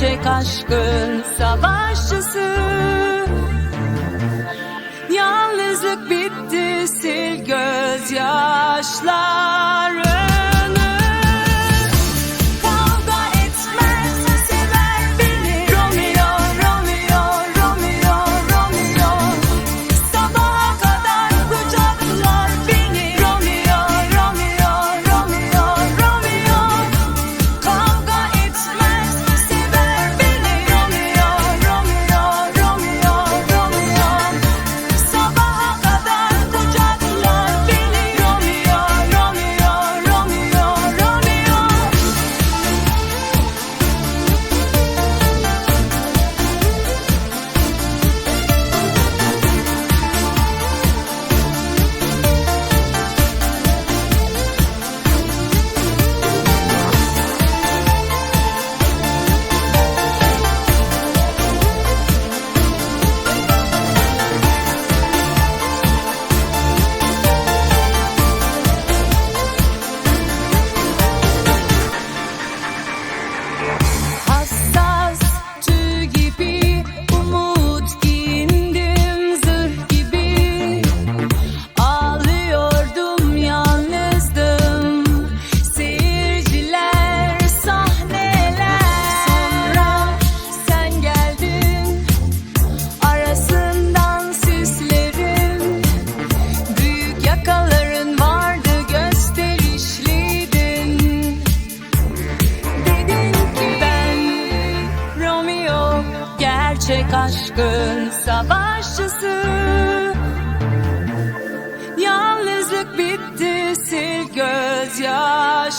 gerçek aşkın savaşçısı. Yalnızlık bitti sil gözyaşlarını aşkın savaşçısı. Yalnızlık bitti sil gözyaşlar.